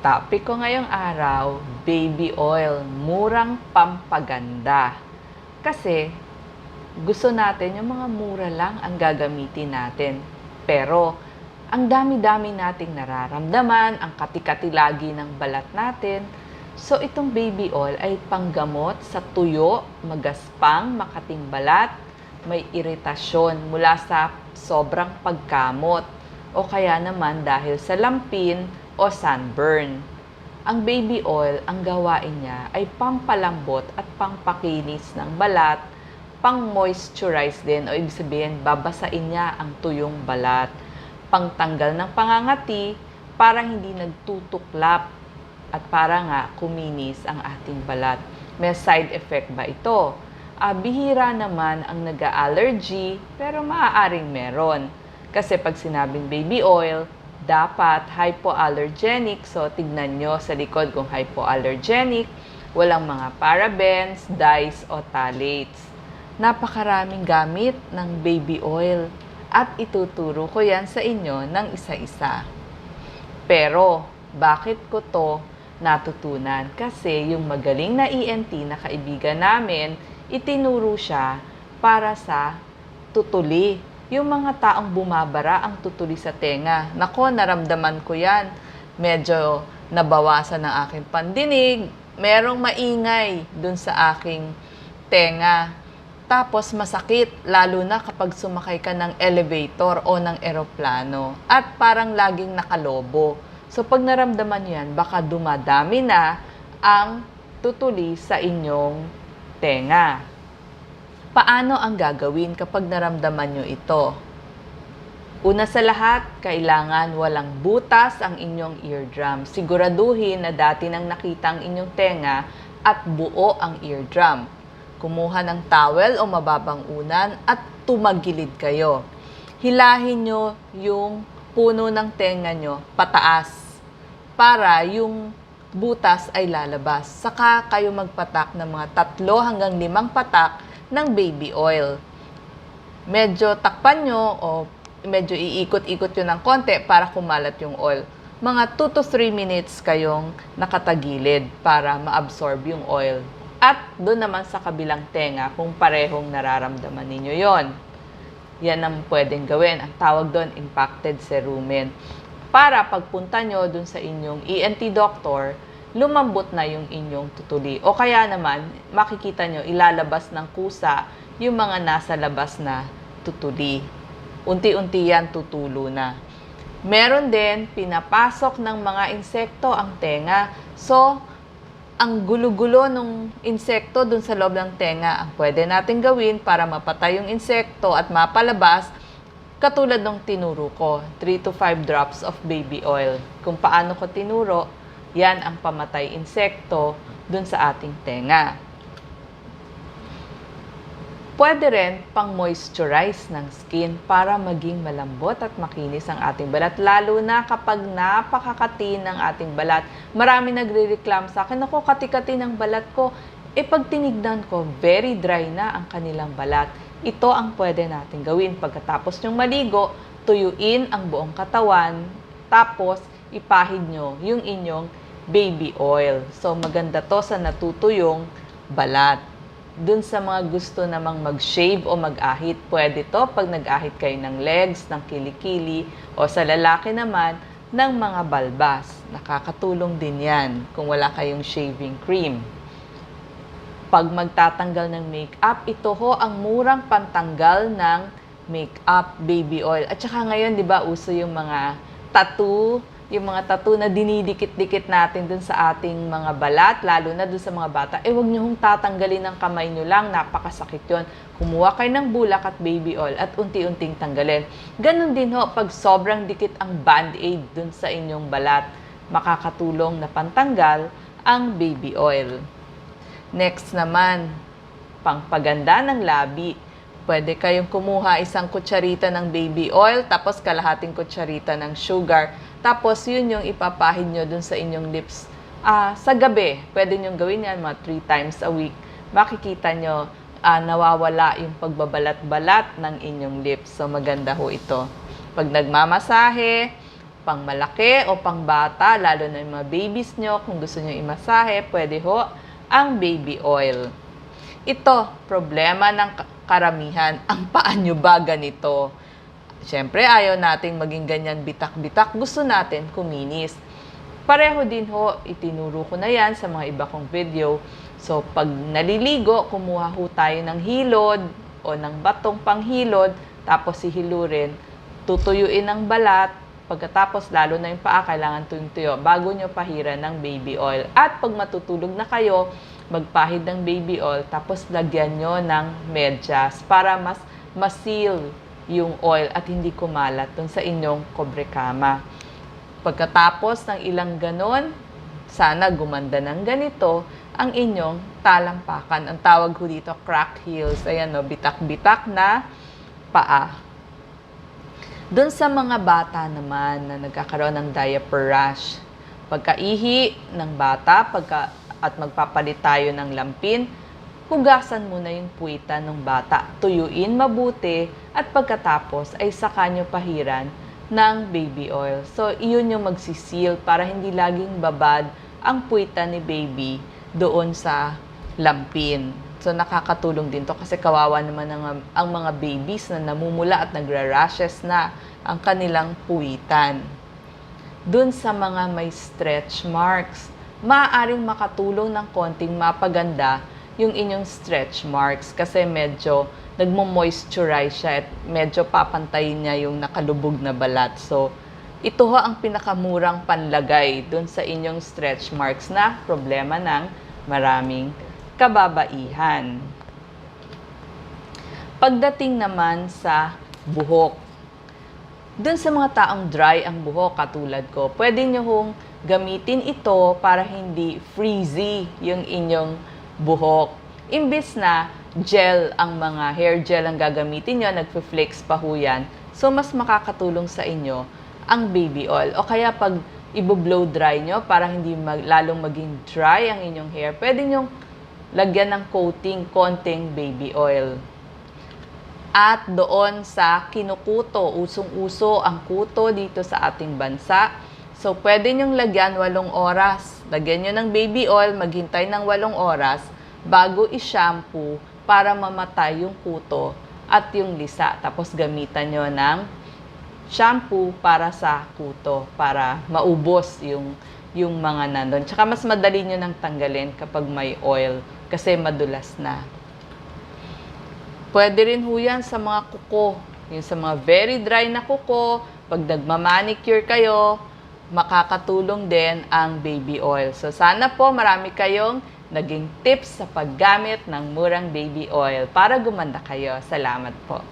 Topic ko ngayong araw, baby oil, murang pampaganda. Kasi gusto natin yung mga mura lang ang gagamitin natin. Pero ang dami-dami nating nararamdaman, ang kati-kati lagi ng balat natin. So itong baby oil ay panggamot sa tuyo, magaspang, makating balat, may iritasyon mula sa sobrang pagkamot o kaya naman dahil sa lampin o sunburn. Ang baby oil, ang gawain niya ay pampalambot at pampakinis ng balat, pang-moisturize din o ibig sabihin babasain niya ang tuyong balat, pangtanggal ng pangangati para hindi nagtutuklap at para nga kuminis ang ating balat. May side effect ba ito? Ah, bihira naman ang nag-allergy pero maaaring meron. Kasi pag sinabing baby oil, dapat hypoallergenic. So, tignan nyo sa likod kung hypoallergenic. Walang mga parabens, dyes, o phthalates. Napakaraming gamit ng baby oil. At ituturo ko yan sa inyo ng isa-isa. Pero, bakit ko to natutunan? Kasi yung magaling na ENT na kaibigan namin, itinuro siya para sa tutuli yung mga taong bumabara ang tutuli sa tenga. Nako, naramdaman ko yan. Medyo nabawasan ng aking pandinig. Merong maingay dun sa aking tenga. Tapos masakit, lalo na kapag sumakay ka ng elevator o ng eroplano. At parang laging nakalobo. So pag naramdaman yan, baka dumadami na ang tutuli sa inyong tenga. Paano ang gagawin kapag naramdaman nyo ito? Una sa lahat, kailangan walang butas ang inyong eardrum. Siguraduhin na dati nang nakita ang inyong tenga at buo ang eardrum. Kumuha ng towel o mababang unan at tumagilid kayo. Hilahin nyo yung puno ng tenga nyo pataas para yung butas ay lalabas. Saka kayo magpatak ng mga tatlo hanggang limang patak ng baby oil. Medyo takpan nyo o medyo iikot-ikot yun ng konti para kumalat yung oil. Mga 2 to 3 minutes kayong nakatagilid para ma-absorb yung oil. At doon naman sa kabilang tenga kung parehong nararamdaman ninyo yon. Yan ang pwedeng gawin. Ang tawag doon, impacted cerumen. Para pagpunta nyo doon sa inyong ENT doctor, lumambot na yung inyong tutuli. O kaya naman, makikita nyo, ilalabas ng kusa yung mga nasa labas na tutuli. Unti-unti yan tutulo na. Meron din, pinapasok ng mga insekto ang tenga. So, ang gulo-gulo ng insekto dun sa loob ng tenga, ang pwede natin gawin para mapatay yung insekto at mapalabas, katulad ng tinuro ko, 3 to 5 drops of baby oil. Kung paano ko tinuro, yan ang pamatay insekto dun sa ating tenga. Pwede rin pang moisturize ng skin para maging malambot at makinis ang ating balat. Lalo na kapag napakakati ng ating balat. Marami nagre-reclam sa akin, ako kati-kati ng balat ko. E pag tinignan ko, very dry na ang kanilang balat. Ito ang pwede natin gawin. Pagkatapos nyong maligo, tuyuin ang buong katawan. Tapos, ipahid nyo yung inyong baby oil. So, maganda to sa natutuyong balat. Dun sa mga gusto namang mag-shave o mag-ahit, pwede to pag nag-ahit kayo ng legs, ng kilikili, o sa lalaki naman, ng mga balbas. Nakakatulong din yan kung wala kayong shaving cream. Pag magtatanggal ng makeup, ito ho ang murang pantanggal ng makeup baby oil. At saka ngayon, di ba, uso yung mga tattoo, yung mga tattoo na dinidikit-dikit natin dun sa ating mga balat, lalo na dun sa mga bata, eh huwag nyo hong tatanggalin ng kamay nyo lang, napakasakit yon. Kumuha kayo ng bulak at baby oil at unti-unting tanggalin. Ganon din ho, pag sobrang dikit ang band-aid dun sa inyong balat, makakatulong na pantanggal ang baby oil. Next naman, pangpaganda ng labi. Pwede kayong kumuha isang kutsarita ng baby oil, tapos kalahating kutsarita ng sugar. Tapos yun yung ipapahid nyo dun sa inyong lips. Ah, sa gabi, pwede nyo gawin yan mga 3 times a week. Makikita nyo ah, nawawala yung pagbabalat-balat ng inyong lips. So maganda ho ito. Pag nagmamasahe, pang malaki o pang bata, lalo na yung mga babies nyo, kung gusto nyo imasahe, pwede ho ang baby oil. Ito, problema ng ka- karamihan. Ang paa nyo ba ganito? Siyempre, ayaw nating maging ganyan bitak-bitak. Gusto natin kuminis. Pareho din ho, itinuro ko na yan sa mga iba kong video. So, pag naliligo, kumuha ho tayo ng hilod o ng batong panghilod, tapos sihilurin, tutuyuin ng balat, pagkatapos lalo na yung paa, kailangan tuyong-tuyo bago nyo pahiran ng baby oil. At pag matutulog na kayo, magpahid ng baby oil, tapos lagyan nyo ng medyas para mas masil yung oil at hindi kumalat dun sa inyong kobrekama. Pagkatapos ng ilang ganon, sana gumanda ng ganito ang inyong talampakan. Ang tawag ko dito, crack heels. Ayan no, bitak-bitak na paa. Doon sa mga bata naman na nagkakaroon ng diaper rash, pagkaihi ng bata pagka, at magpapalit tayo ng lampin, hugasan muna yung puwitan ng bata. Tuyuin mabuti at pagkatapos ay saka nyo pahiran ng baby oil. So, iyon yung magsisil para hindi laging babad ang puwitan ni baby doon sa lampin. So, nakakatulong din to kasi kawawa naman ang, ang mga babies na namumula at nagra-rashes na ang kanilang puwitan. Doon sa mga may stretch marks, maaaring makatulong ng konting mapaganda yung inyong stretch marks kasi medyo nagmo-moisturize siya at medyo papantayin niya yung nakalubog na balat. So, ito ho ang pinakamurang panlagay dun sa inyong stretch marks na problema ng maraming kababaihan. Pagdating naman sa buhok, dun sa mga taong dry ang buhok katulad ko, pwede nyo hong gamitin ito para hindi frizzy yung inyong buhok. Imbis na gel ang mga hair gel ang gagamitin nyo, nagpe-flex pa ho yan. So, mas makakatulong sa inyo ang baby oil. O kaya pag ibo-blow dry nyo para hindi mag, lalong maging dry ang inyong hair, pwede nyo lagyan ng coating konting baby oil. At doon sa kinukuto, usong-uso ang kuto dito sa ating bansa. So, pwede nyong lagyan walong oras. Lagyan nyo ng baby oil, maghintay ng walong oras bago i-shampoo para mamatay yung kuto at yung lisa. Tapos gamitan nyo ng shampoo para sa kuto, para maubos yung, yung mga nandun. Tsaka mas madali nyo nang tanggalin kapag may oil kasi madulas na. Pwede rin ho yan sa mga kuko. Yung sa mga very dry na kuko, pag nagmamanicure kayo, makakatulong din ang baby oil. So sana po marami kayong naging tips sa paggamit ng murang baby oil para gumanda kayo. Salamat po.